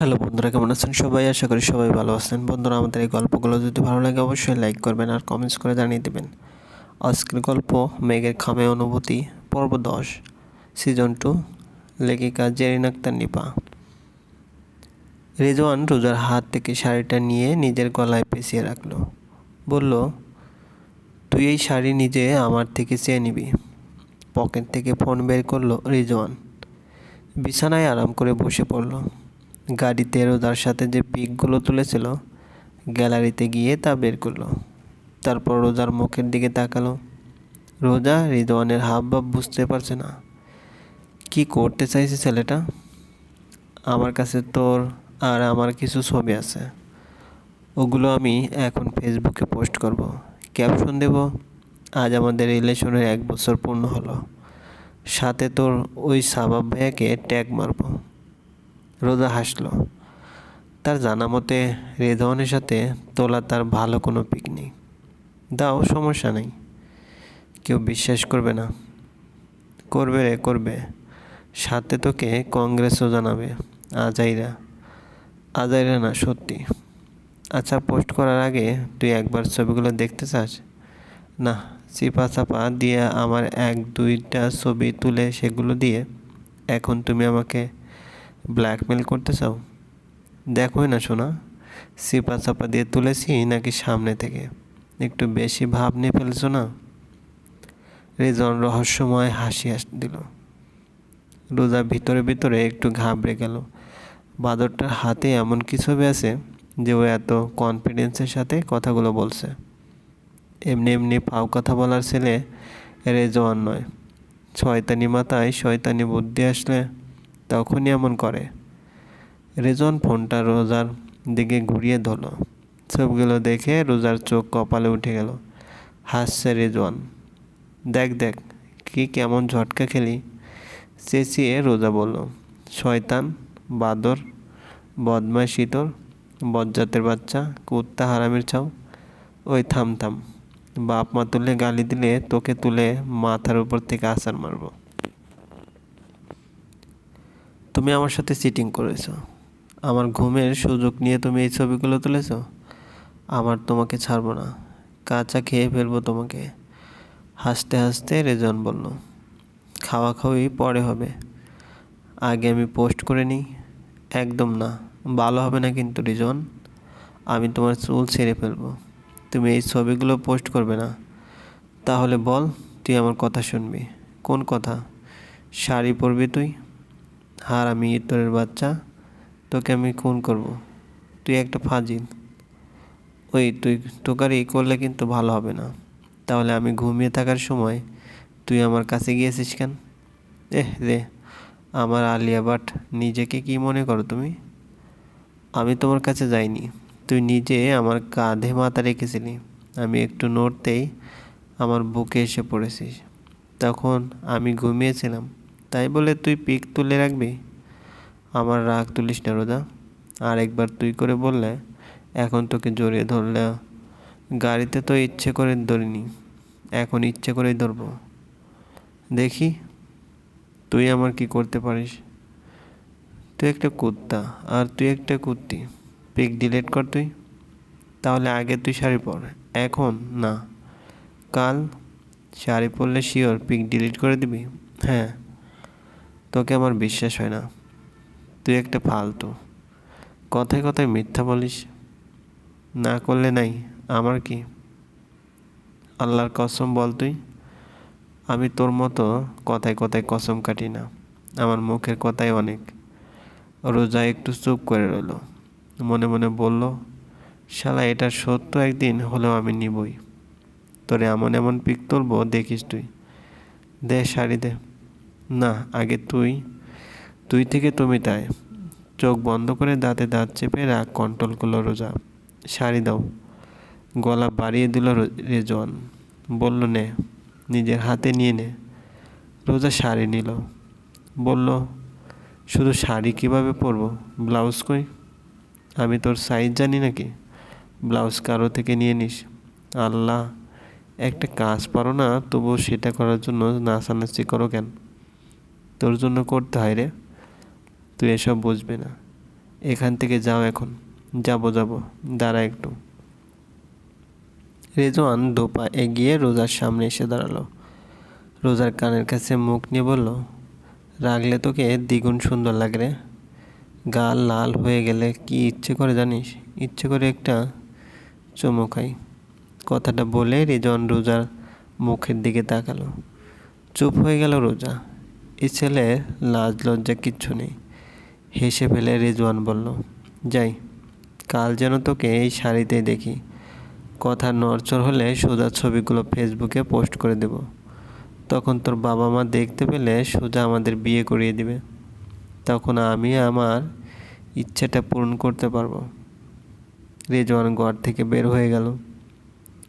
Hello বন্ধুরা, কেমন আছেন সবাই? আশা করি সবাই ভালো আছেন। বন্ধুরা, আমাদের এই গল্পগুলো যদি ভালো লাগে, অবশ্যই লাইক করবেন আর কমেন্টস করে জানিয়ে দেবেন। আজকের গল্প, মেঘের খামে অনুভূতি, পর্ব দশ সিজন টু লেখিকা জেরিন আক্তার নিপা। রেজওয়ান রোজার হাত থেকে শাড়িটা নিয়ে নিজের গলায় পেঁচিয়ে রাখল। বলল, তুই এই শাড়ি নিজে আমার থেকে চেয়ে নিবি। পকেট থেকে ফোন বের করল রিজওয়ান। বিছানায় আরাম করে বসে পড়ল। গাড়িতে রোজার সাথে যে পিকগুলো তুলেছিল, গ্যালারিতে গিয়ে তা বের করল। তারপর রোজার মুখের দিকে তাকালো। রোজা রিদওয়ানের হাব ভাব বুঝতে পারছে না। কি করতে চাইছে ছেলেটা? আমার কাছে তোর আর আমার কিছু ছবি আছে। ওগুলো আমি এখন ফেসবুকে পোস্ট করব। ক্যাপশন দেব, আজ আমাদের রিলেশনের এক বছর পূর্ণ হলো। সাথে তোর ওই সাবাব ভাইয়াকে ট্যাগ মারবো। রোজা হাসলো। তার জানা মতে রেধওয়ানের সাথে তোলা তার ভালো কোনো পিকনিক দাও, সমস্যা নেই। কেউ বিশ্বাস করবে না। করবে রে, করবে। সাথে তোকে কংগ্রেসও জানাবে, আজাইরা। আজাইরা না, সত্যি। আচ্ছা পোস্ট করার আগে তুই একবার ছবিগুলো দেখতে চাস? না, চিপা চাপা দিয়ে আমার এক দুইটা ছবি তুলে সেগুলো দিয়ে এখন তুমি আমাকে ব্ল্যাকমেল করতে চাও? দেখোই না শোনা সিপা চাপা দিয়ে তুলেছি নাকি সামনে থেকে? একটু বেশি ভাব নিয়ে ফেলছো না? রেজন রহস্যময় হাসি দিল। রোজা ভিতরে ভিতরে একটু ঘাবড়ে গেল। বাদরটার হাতে এমন কি ছবি আছে যে ও এত কনফিডেন্সের সাথে কথাগুলো বলছে? এমনি এমনি ফাও কথা বলার ছেলে রেজওয়ান নয়। শয়তানি মাথায় শয়তানি বুদ্ধি আসলে তখনই এমন করে। রেজন ফোনটা রোজার দিকে ঘুরিয়ে ধরল। ছবিগুলো দেখে রোজার চোখ কপালে উঠে গেল। হাসছে রেজওয়ান দেখ দেখ, কি কেমন ঝটকা খেলি? চেঁচিয়ে রোজা বলল। শয়তান, বাদর বদমাই শীতর বজ্জাতের বাচ্চা, কুত্তা হারামের ছাও ওই থাম থাম। বাপ মা তুলে গালি দিলে তোকে তুলে মাথার উপর থেকে আসার মারবো। তুমি আমার সাথে চিটিং করেছ। আমার ঘুমের সুযোগ নিয়ে তুমি এই ছবিগুলো তুলেছ? আমার তোমাকে ছাড়বো না। কাঁচা খেয়ে ফেলব তোমাকে। হাসতে হাসতে রেজন বলল, খাওয়া খাওয়াই পরে হবে। আগে আমি পোস্ট করে নিই। একদম না, ভালো হবে না কিন্তু রিজন। আমি তোমার চুল ছেড়ে ফেলব। তুমি এই ছবিগুলো পোস্ট করবে না। তাহলে বল, তুই আমার কথা শুনবি। কোন কথা? শাড়ি পরবি তুই? হার আমি ইতরের বাচ্চা, তোকে আমি খুন করব। তুই একটা ফাজিল। ওই তুই টোকারি করলে কিন্তু ভালো হবে না। তাহলে আমি ঘুমিয়ে থাকার সময় তুই আমার কাছে গিয়েছিস কেন? এহ রে, আমার আলিয়া বাট নিজেকে কি মনে করো তুমি? আমি তোমার কাছে যাইনি। তুই নিজে আমার কাঁধে মাথা রেখেছিলি। আমি একটু নড়তেই আমার বুকে এসে পড়েছিস। তখন আমি ঘুমিয়েছিলাম। তাই বলে তুই পিক তুলে রাখবি? আমার রাগ তুলিস না রোদা আর একবার তুই করে বললে, এখন তোকে জড়িয়ে ধরলে, গাড়িতে তো ইচ্ছে করে ধরিনি, এখন ইচ্ছে করেই ধরবো। দেখি, তুই আমার কি করতে পারিস? তুই একটা কুত্তা, আর তুই একটা কুত্তি। পিক ডিলেট কর তুই। তাহলে আগে তুই শাড়ি পর, এখন না। কাল শাড়ি পরলে শিওর পিক ডিলিট করে দিবি? হ্যাঁ। তোকে আমার বিশ্বাস হয় না। তুই একটা ফালতু। কথায় কথায় মিথ্যা বলিস। না করলে নাই, আমার কি? আল্লাহর কসম বল তুই, আমি তোর মতো কথায় কথায় কসম কাটি না। আমার মুখের কথাই অনেক। রোজা একটু চুপ করে রইল। মনে মনে বলল, শালা, এটা সত্য একদিন হলেও আমি নিবই। তোরে এমন এমন পিক তুলবো দেখিস তুই। দে, শাড়ি দে। না, আগে তুই তুই থেকে তুমি তাই। চোখ বন্ধ করে দাঁতে দাঁত চেপে রাগ কন্ট্রোল করল রোজা। শাড়ি দাও। গলা বাড়িয়ে দিল রেজন বলল, নে, নিজের হাতে নিয়ে নে। রোজা শাড়ি নিল। বলল, শুধু শাড়ি কীভাবে পরবো? ব্লাউজ কই? আমি তোর সাইজ জানি নাকি? ব্লাউজ কারও থেকে নিয়ে নিস? আল্লাহ, একটা কাজ পারো না, তবুও সেটা করার জন্য নাচানাচি করো কেন? তোর জন্য করতে হয় রে। তুই এসব বুঝবি না। এখান থেকে যাও এখন। যাব যাব। দাঁড়া একটু। রেজওয়ান দোপা এগিয়ে রোজার সামনে এসে দাঁড়াল। রোজার কানের কাছে মুখ নিয়ে বলল, রাগলে তোকে দ্বিগুণ সুন্দর লাগে রে। গাল লাল হয়ে গেলে কি ইচ্ছে করে জানিস? ইচ্ছে করে একটা চুমু খাই। কথাটা বলে রেজন রোজার মুখের দিকে তাকালো। চুপ হয়ে গেল রোজা। এই ছেলে লাজ, লজ্জা কিচ্ছু নেই। হেসে ফেলে রেজওয়ান বলল, যাই, কাল যেন তোকে এই শাড়িতেই দেখি। কথা নড়চড় হলে সোজা ছবিগুলো ফেসবুকে পোস্ট করে দেব। তখন তোর বাবা মা দেখতে পেলে সোজা আমাদের বিয়ে করিয়ে দিবে। তখন আমি আমার ইচ্ছেটা পূরণ করতে পারব। রেজওয়ান ঘর থেকে বের হয়ে গেল।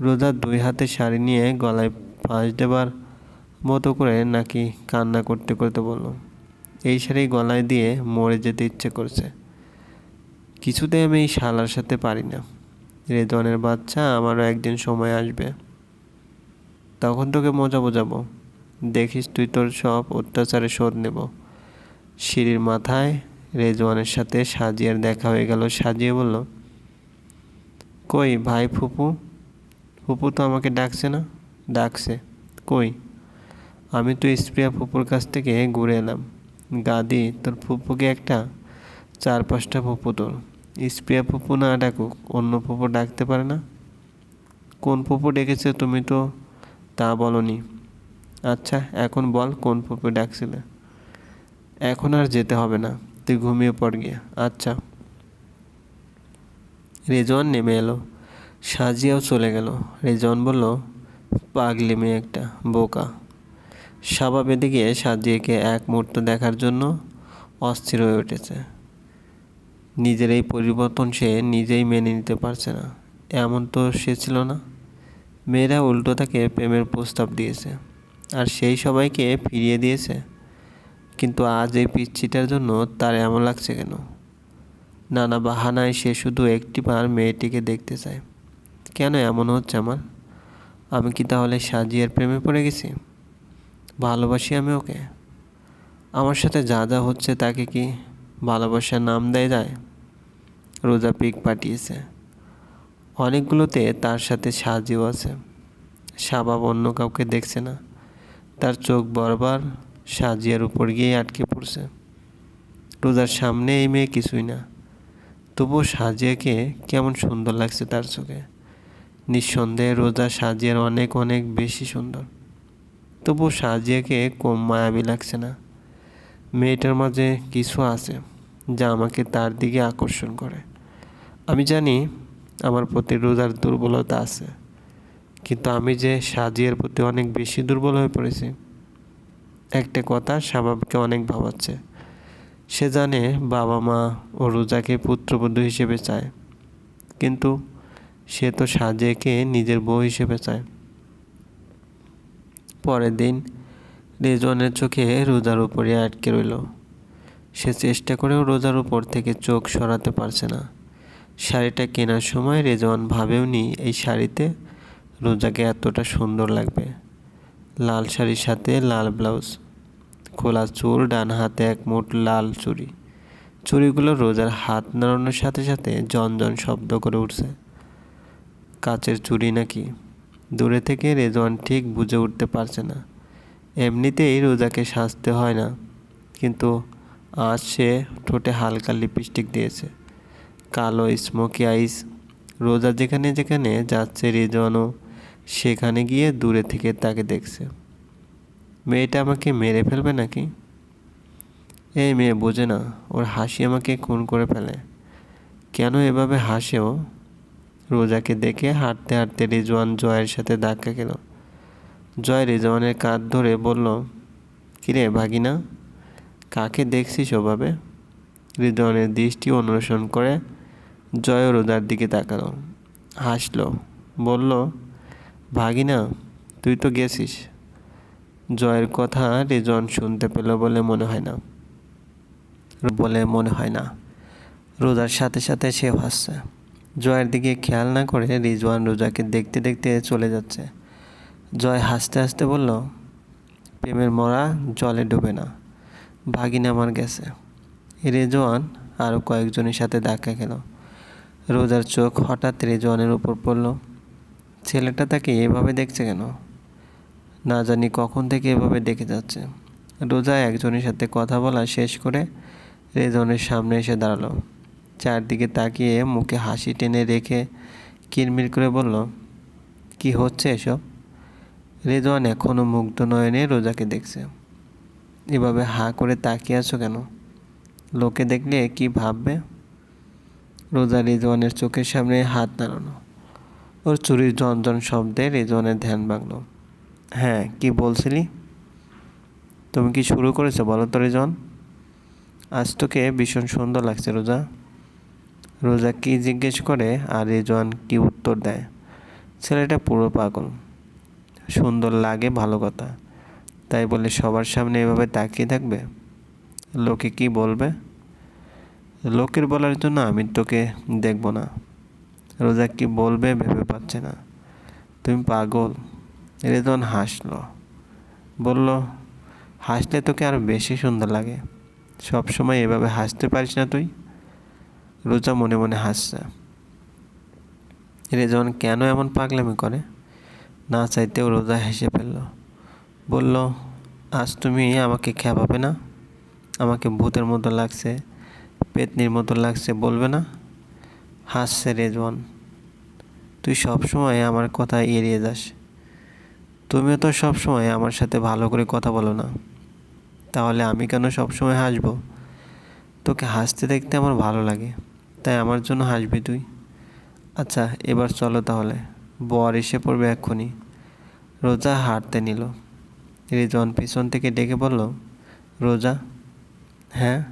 রোজা দুই হাতে শাড়ি নিয়ে গলায় ফাঁস দেবার মতো করে নাকি কান্না করতে করতে বলল, এই শাড়ি গলায় দিয়ে মরে যেতে ইচ্ছে করছে। কিছুতে আমি এই শালার সাথে পারি না। রেজওয়ানের বাচ্চা, আমারও একদিন সময় আসবে। তখন তোকে মজা বোঝাবো। দেখিস তুই তোর সব অত্যাচারে শোধ নেব। সিঁড়ির মাথায় রেজওয়ানের সাথে সাজিয়ার দেখা হয়ে গেল। সাজিয়ে বলল, কই ভাই ফুপু? ফুপু তো আমাকে ডাকছে না? ডাকছে। কই? আমি তো স্প্রিয়া ফুপুর কাছ থেকে ঘুরে এলাম। গাদি, তোর ফুপুকে একটা চার পাঁচটা ফুপু তোর। স্প্রিয়া ফুপু না ডাকুক, অন্য ফুপু ডাকতে পারে না। কোন ফুপু ডেকেছে তুমি তো তা বলনি। আচ্ছা এখন বল কোন ফুপু ডাকছিলে। এখন আর যেতে হবে না, তুই ঘুমিয়ে পড় গিয়ে। আচ্ছা। রেজওয়ান নেমে এলো। সাজিয়াও চলে গেল। রেজওয়ান বলল, পাগলি মেয়ে একটা, বোকা। সাবা বেঁধে গিয়ে সাজিয়াকে এক মুহূর্ত দেখার জন্য অস্থির হয়ে উঠেছে। নিজের এই পরিবর্তন সে নিজেই মেনে নিতে পারছে না। এমন তো সে ছিল না। মেয়েরা উল্টো তাকে প্রেমের প্রস্তাব দিয়েছে আর সেই সবাইকে ফিরিয়ে দিয়েছে। কিন্তু আজ এই পিচ্ছিটার জন্য তার এমন লাগছে কেন? নানা বাহানায় সে শুধু একটিবার মেয়েটিকে দেখতে চায়। কেন এমন হচ্ছে আমার? আমি কি তাহলে সাজিয়ার প্রেমে পড়ে গেছি? ভালোবাসি আমি ওকে। আমার সাথে যা যা হচ্ছে তাকে কি ভালোবাসার নাম দেয় যায়? রোজা পিক পাঠিয়েছে। অনেকগুলোতে তার সাথে সাজিও আছে। সাবাব অন্য কাউকে দেখছে না। তার চোখ বরবার সাজিয়ার উপর গিয়ে আটকে পড়ছে। রোজার সামনে এই মেয়ে কিছুই না। তবুও সাজিয়াকে কেমন সুন্দর লাগছে তার চোখে। নিঃসন্দেহে রোজা সাজিয়ার অনেক অনেক বেশি সুন্দর। তবুও সাজিয়াকে কম মায়াবী লাগছে না। মেয়েটার মাঝে কিছু আছে যা আমাকে তার দিকে আকর্ষণ করে। আমি জানি আমার প্রতি রোজার দুর্বলতা আছে, কিন্তু আমি যে সাজিয়ার প্রতি অনেক বেশি দুর্বল হয়ে পড়েছি, একটা কথা স্বভাবকে অনেক ভাবাচ্ছে। সে জানে বাবা মা ও রোজাকে পুত্রবধূ হিসেবে চায়, কিন্তু সে তো সাজেকে নিজের বউ হিসেবে চায়। পরের দিন রেজওয়ানের চোখে রোজার উপরে আটকে রইল। সে চেষ্টা করেও রোজার উপর থেকে চোখ সরাতে পারছে না। শাড়িটা কেনার সময় রেজওয়ান ভাবেও নি এই শাড়িতে রোজাকে এতটা সুন্দর লাগবে। লাল শাড়ির সাথে লাল ব্লাউজ, খোলা চুল, ডান হাতে এক মুঠ লাল চুড়ি। চুড়িগুলো রোজার হাত নাড়ানোর সাথে সাথে জন শব্দ করে উঠছে। কাচের চুড়ি নাকি? দূরে থেকে রেজওয়ান ঠিক বুঝে উঠতে পারছে না। এমনিতেই রোজাকে সাজতে হয় না, কিন্তু আজ সে ঠোঁটে হালকা লিপস্টিক দিয়েছে। কালো স্মোকি আইস, রোজা যেখানে যেখানে যাচ্ছে রেজওয়ানও, সেখানে গিয়ে দূরে থেকে তাকে দেখছে। মেয়েটা আমাকে মেরে ফেলবে নাকি? এই মেয়ে বোঝে না, ওর হাসি আমাকে খুন করে ফেলে। কেন এভাবে হাসেও রোজাকে দেখে হাঁটতে হাঁটতে রিজওয়ান জয়ের সাথে ধাক্কা গেল জয় রিজওয়ানের কাঁধ ধরে বলল, কিরে ভাগিনা, কাকে দেখছিস ওভাবে? রিজওয়ানের দৃষ্টি অনুসরণ করে জয় রোজার দিকে তাকালো, হাসলো, বলল, ভাগিনা, তুই তো গেছিস। জয়ের কথা রিজন শুনতে পেল বলে মনে হয় না। বলে মনে হয় না। রোজার সাথে সাথে সে হাসছে। জয়ের দিকে খেয়াল না করে রিজওয়ান রোজাকে দেখতে দেখতে চলে যাচ্ছে। জয় হাসতে হাসতে বলল, প্রেমের মরা জলে ডুবে না, ভাগিনা আমার গেছে। রেজওয়ান আরও কয়েকজনের সাথে ধাক্কা খেল। রোজার চোখ হঠাৎ রেজওয়ানের উপর পড়ল। ছেলেটা তাকে এভাবে দেখছে কেন? না জানি কখন থেকে এভাবে দেখে যাচ্ছে। রোজা একজনের সাথে কথা বলা শেষ করে রেজওয়ানের সামনে এসে দাঁড়াল। চারদিকে তাকিয়ে মুখে হাসি টেনে রেখে কিরমির করে বলল, কি হচ্ছে এসব? রেজওয়ান এখনও মুগ্ধ নয়নে রোজাকে দেখছে। এভাবে হা করে তাকিয়ে আছো কেন? লোকে দেখলে কি ভাববে? রোজা রেজওয়ানের চোখের সামনে হাত নাড়ানো। ওর চুরির ঝনঝন শব্দে রেজওয়ানের ধ্যান ভাঙলো। হ্যাঁ কি বলছিলি? তুমি কি শুরু করেছ বলো তো রেজন আজ তোকে ভীষণ সুন্দর লাগছে রোজা। রোজা কি জিজ্ঞেস করে আর রেজওয়ান কি উত্তর দেয়? ছেলেটা পুরো পাগল। সুন্দর লাগে ভালো কথা। তাই বলে সবার সামনে এভাবে তাকিয়ে থাকবে? লোকে কি বলবে? লোকের বলার জন্য আমি তোকে দেখব না। রোজা কি বলবে ভেবে পাচ্ছে না। তুমি পাগল। রেজন হাসলো। বলল, হাসলে তোকে আরও বেশি সুন্দর লাগে। সব সময় এভাবে হাসতে পারিস না তুই? রোজা মনে মনে হাসছে। রেজন কেন এমন পাগলামি করে? না চাইতেও রোজা হেসে ফেলল। বলল, আজ তুমি আমাকে খেপাবে না? আমাকে ভূতের মতো লাগছে, পেতনির মতো লাগছে, বলবে না? হাসছে রেজওয়ান। তুই সবসময় আমার কথা এড়িয়ে যাস। তুমিও তো সবসময় আমার সাথে ভালো করে কথা বলো না। তাহলে আমি কেন সবসময় হাসবো? তোকে হাসতে দেখতে আমার ভালো লাগে। তাই আমার জন্য হাসবি তুই। আচ্ছা এবার চলো তাহলে। বর এসে পড়বে এক্ষুনি। রোজা হাঁটতে নিল। রিজন পিছন থেকে ডেকে বলল, রোজা? হ্যাঁ।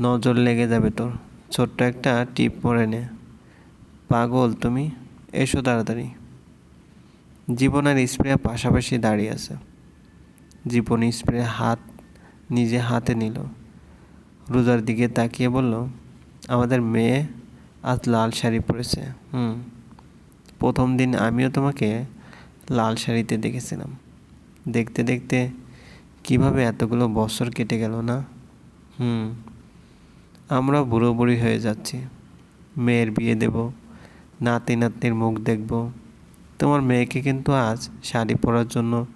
নজর লেগে যাবে তোর। ছোট্ট একটা টিপ পরে নে। পাগল তুমি। এসো তাড়াতাড়ি। জীবন আর স্প্রে পাশাপাশি দাঁড়িয়ে আছে। জীবন স্প্রে হাত, নিজে হাতে নিল। রোজার দিকে তাকিয়ে বলল আমাদের মেয়ে আজ লাল শাড়ি পরেছে, হুম। প্রথম দিন আমিও তোমাকে লাল শাড়িতে দেখেছিলাম। দেখতে দেখতে কীভাবে এতগুলো বছর কেটে গেল না, হুম। আমরা বুড়ো বুড়ি হয়ে যাচ্ছি। মেয়ের বিয়ে দেব, নাতি নাতনির মুখ দেখব। তোমার মেয়েকে কিন্তু আজ শাড়ি পরার জন্য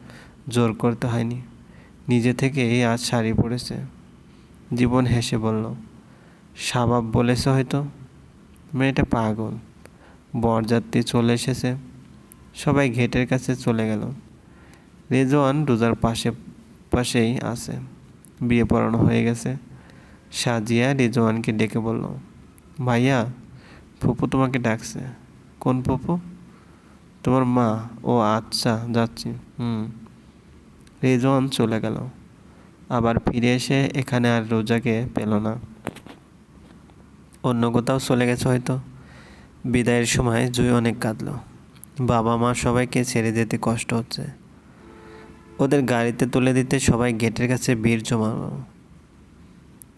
জোর করতে হয়নি। নিজে থেকেই আজ শাড়ি পরেছে। জীবন হেসে বলল স্বভাব বলেছে হয়তো। মেয়েটা পাগল। বরযাত্রী চলে এসেছে। সবাই ঘেটের কাছে চলে গেল। রেজওয়ান রোজার পাশে, পাশেই আছে। বিয়ে পড়ানো হয়ে গেছে। সাজিয়া রেজওয়ানকে ডেকে বলল, ভাইয়া, ফুপু তোমাকে ডাকছে। কোন ফুপু? তোমার মা। ও আচ্ছা যাচ্ছি। হুম। রেজওয়ান চলে গেল। আবার ফিরে এসে এখানে আর রোজাকে পেল না। অন্য কোথাও চলে গেছে হয়তো। বিদায়ের সময় জুই অনেক কাঁদলো। বাবা মা সবাইকে ছেড়ে যেতে কষ্ট হচ্ছে। ওদের গাড়িতে তুলে দিতে সবাই গেটের কাছে ভিড় জমানো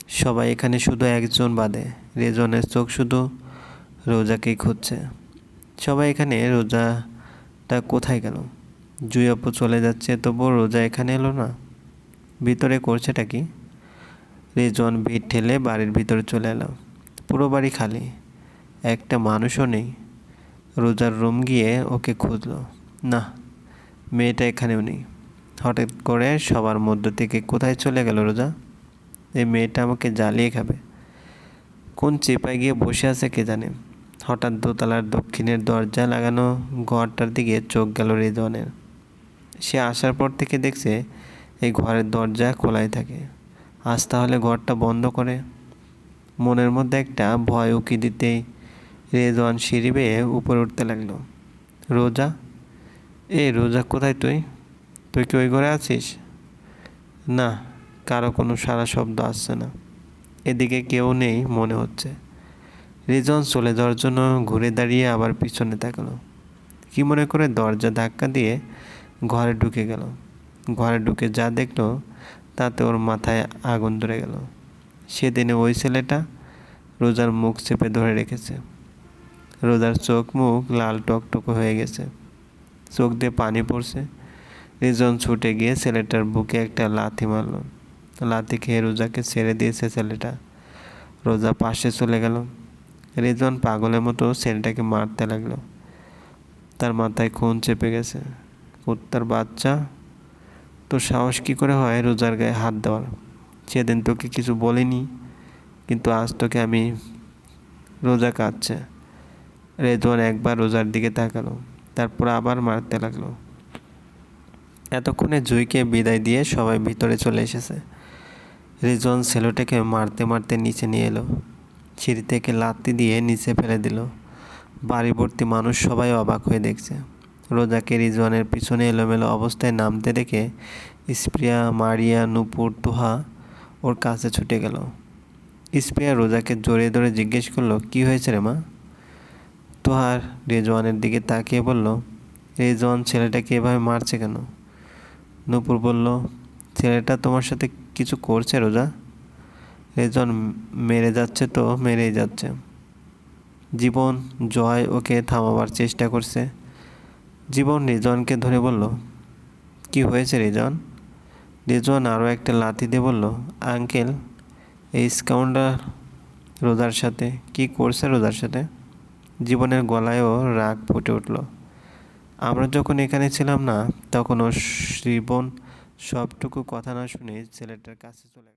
সবাই এখানে শুধু একজন বাদে। রেজনের চোখ শুধু রোজাকেই খুঁজছে। সবাই এখানে, রোজাটা কোথায় গেল? জুই আপু চলে যাচ্ছে, তবুও রোজা এখানে এলো না? ভিতরে করছেটা কি? রেজন ভিড় ঠেলে বাড়ির ভিতরে চলে এলো। পুরো বাড়ি খালি। একটা মানুষও নেই। রোজার রুম গিয়ে ওকে খুঁজলো। না, মেয়েটা এখানেও নেই। হঠাৎ করে সবার মধ্য থেকে কোথায় চলে গেল রোজা? এই মেয়েটা আমাকে জ্বালিয়ে খাবে। কোন চেপায় গিয়ে বসে আছে কে জানে? হঠাৎ দোতলার দক্ষিণের দরজা লাগানো ঘরটার দিকে চোখ গেল রেজওয়ানের। সে আসার পর থেকে দেখছে এই ঘরের দরজা খোলাই থাকে। আজ তাহলে ঘরটা বন্ধ করে মনের মধ্যে একটা ভয় উকি দিতেই রেজওয়ান সিঁড়ি বেয়ে উপরে উঠতে লাগল। রোজা? এ, রোজা কোথায় তুই? তুই কি ওই ঘরে আছিস? না, কারও কোনো সারা শব্দ আসছে না। এদিকে কেউ নেই, মনে হচ্ছে। রিজন চলে যাওয়ার জন্য ঘুরে দাঁড়িয়ে আবার পিছনে তাকালো। কি মনে করে দরজা ধাক্কা দিয়ে ঘরে ঢুকে গেল। ঘরে ঢুকে যা দেখল, তাতে ওর মাথায় আগুন ধরে গেল। সেদিনে ওই ছেলেটা রোজার মুখ চেপে ধরে রেখেছে। রোজার চোখ মুখ লাল টকটক হয়ে গেছে। চোখ দিয়ে পানি পড়ছে। রিজন ছুটে গিয়ে ছেলেটার বুকে একটা লাথি মারল। লাথি খেয়ে রোজাকে ছেড়ে দিয়েছে ছেলেটা। রোজা পাশে চলে গেল। রেজওয়ান পাগলের মতো ছেলেটাকে মারতে লাগল। তার মাথায় খুন চেপে গেছে। কুত্তার বাচ্চা, তোর সাহস কী করে হয় রোজার গায়ে হাত দেওয়ার? সেদিন তোকে কিছু বলিনি। কিন্তু আজ তোকে আমি রোজা কাঁদছে। রেজওয়ান একবার রোজার দিকে তাকালো, তারপর আবার মারতে লাগল। এতক্ষণে জুইকে বিদায় দিয়ে সবাই ভিতরে চলে এসেছে। রেজওয়ান ছেলেটাকে মারতে মারতে নিচে নিয়ে এলো। সিঁড়ি থেকে লাত্তি দিয়ে নিচে ফেলে দিল। বাড়ি ভর্তি মানুষ সবাই অবাক হয়ে দেখছে। রোজাকে রিজওয়ানের পিছনে এলোমেলো অবস্থায় নামতে দেখে স্প্রিয়া, মারিয়া, নুপুর, তোহা ওর কাছে ছুটে গেল। স্প্রিয়া রোজাকে জড়িয়ে ধরে জিজ্ঞেস করল, কি হয়েছে রে মা? তোহার রেজওয়ানের দিকে তাকিয়ে বলল, রেজওয়ান ছেলেটাকে এভাবে মারছে কেন? নূপুর বলল, ছেলেটা তোমার সাথে কিছু করছে রোজা? রেজন মেরে যাচ্ছে তো, মেরেই যাচ্ছে। জীবন জয় ওকে থামাবার চেষ্টা করছে। জীবন রিজওয়ানকে ধরে বলল, কি হয়েছে রিজন রিজওয়ান আরও একটা লাথি দিয়ে বলল, আঙ্কেল, এই স্কাউন্ডার রোজার সাথে, কি করছে রোজার সাথে? জীবনের গলায়ও রাগ ফুটে উঠল। আমরা যখন এখানে ছিলাম না, তখন ও জীবন সবটুকু কথা না শুনে ছেলেটার কাছে চলে